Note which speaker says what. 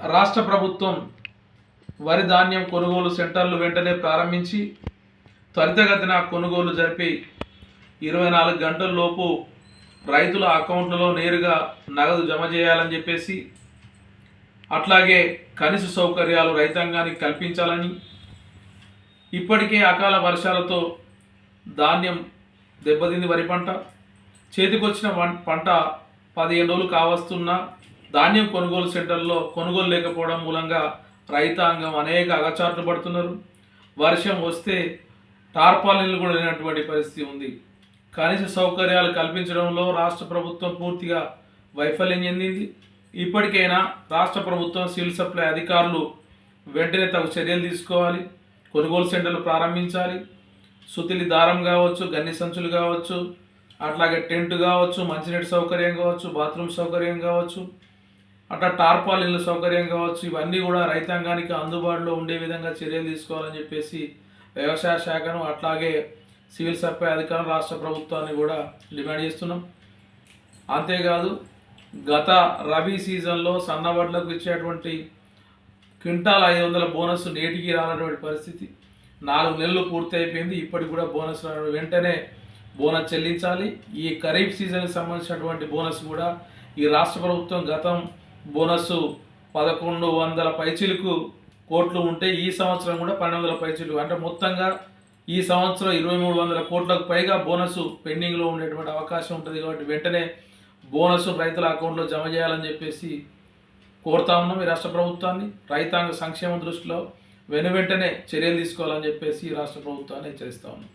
Speaker 1: రాష్ట్ర ప్రభుత్వం వరి ధాన్యం కొనుగోలు సెంటర్లు వెంటనే ప్రారంభించి త్వరితగతిన కొనుగోలు జరిపి ఇరవై నాలుగు గంటల లోపు రైతుల అకౌంట్లలో నేరుగా నగదు జమ చేయాలని చెప్పేసి అట్లాగే కనీస సౌకర్యాలు రైతాంగానికి కల్పించాలని ఇప్పటికే అకాల వర్షాలతో ధాన్యం దెబ్బతింది వరి పంట. చేతికొచ్చిన పంట పదిహేను రోజులు కావస్తున్నా ధాన్యం కొనుగోలు సెంటర్లో కొనుగోలు లేకపోవడం మూలంగా రైతాంగం అనేక అగచాట్లు పడుతున్నారు. వర్షం వస్తే టార్పాలిన్లు కూడా లేనటువంటి పరిస్థితి ఉంది. కనీస సౌకర్యాలు కల్పించడంలో రాష్ట్ర ప్రభుత్వం పూర్తిగా వైఫల్యం చెందింది. ఇప్పటికైనా రాష్ట్ర ప్రభుత్వం సివిల్ సప్లై అధికారులు వెంటనే తగు చర్యలు తీసుకోవాలి. కొనుగోలు సెంటర్లు ప్రారంభించాలి. సుతిలి దారం కావచ్చు గన్ని సంచులు కావచ్చు అట్లాగే టెంట్ కావచ్చు మంచినీటి సౌకర్యం కావచ్చు బాత్రూమ్ సౌకర్యం కావచ్చు అట్లా టార్పాలిన్ల సౌకర్యం కావచ్చు ఇవన్నీ కూడా రైతాంగానికి అందుబాటులో ఉండే విధంగా చర్యలు తీసుకోవాలని చెప్పేసి వ్యవసాయ శాఖను అట్లాగే సివిల్ సప్లై అధికారులు రాష్ట్ర ప్రభుత్వాన్ని కూడా డిమాండ్ చేస్తున్నాం. అంతేకాదు గత రబీ సీజన్లో సన్నబడ్లకు ఇచ్చేటువంటి క్వింటాల్ ఐదు వందల బోనస్ నేటికి రానటువంటి పరిస్థితి. నాలుగు నెలలు పూర్తి అయిపోయింది ఇప్పటికి కూడా బోనస్ రావడం వెంటనే బోనస్ చెల్లించాలి. ఈ ఖరీఫ్ సీజన్కి సంబంధించినటువంటి బోనస్ కూడా ఈ రాష్ట్ర ప్రభుత్వం గతం బోనస్ పదకొండు వందల పైచీలకు కోట్లు ఉంటే ఈ సంవత్సరం కూడా పన్నెండు వందల పైచీలు. అంటే మొత్తంగా ఈ సంవత్సరం ఇరవై మూడు వందల కోట్లకు పైగా బోనస్ పెండింగ్లో ఉండేటువంటి అవకాశం ఉంటుంది కాబట్టి వెంటనే బోనస్ రైతుల అకౌంట్లో జమ చేయాలని చెప్పేసి కోరుతా ఉన్నాం ఈ రాష్ట్ర ప్రభుత్వాన్ని. రైతాంగ సంక్షేమ దృష్టిలో వెను వెంటనే చర్యలు తీసుకోవాలని చెప్పేసి రాష్ట్ర ప్రభుత్వాన్ని హెచ్చరిస్తా ఉన్నాం.